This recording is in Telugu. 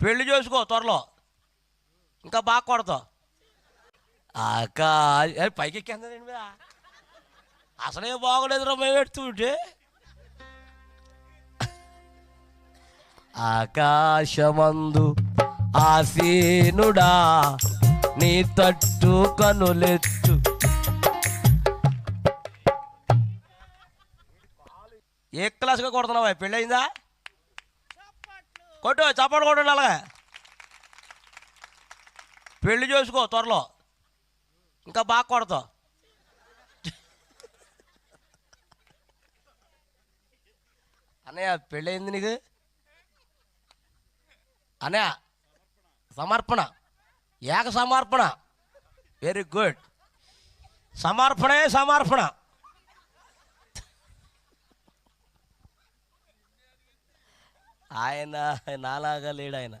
పెళ్ళి చేసుకో త్వరలో. ఇంకా బాగా కొడతావు అక్క పైకి ఎక్కేందండి మీద అసలే బాగోలేదురా మేము ఎడుతుంటే ఆకాశమందు ఆసీనుడా నీ తట్టు కనులెత్తు. ఏ క్లాస్గా కొడుతున్నావా? పెళ్ళయిందా? కొట్టు చప్పటి కొట్టు అలాగే. పెళ్ళి చేసుకో త్వరలో. ఇంకా బాగా కొడతావు. అన్నయ్య పెళ్ళయింది నీకు? అన్నయ్య సమర్పణ. ఏక సమర్పణ. వెరీ గుడ్ సమర్పణే సమర్పణ. ఆయన నాలాగా లేడు ఆయన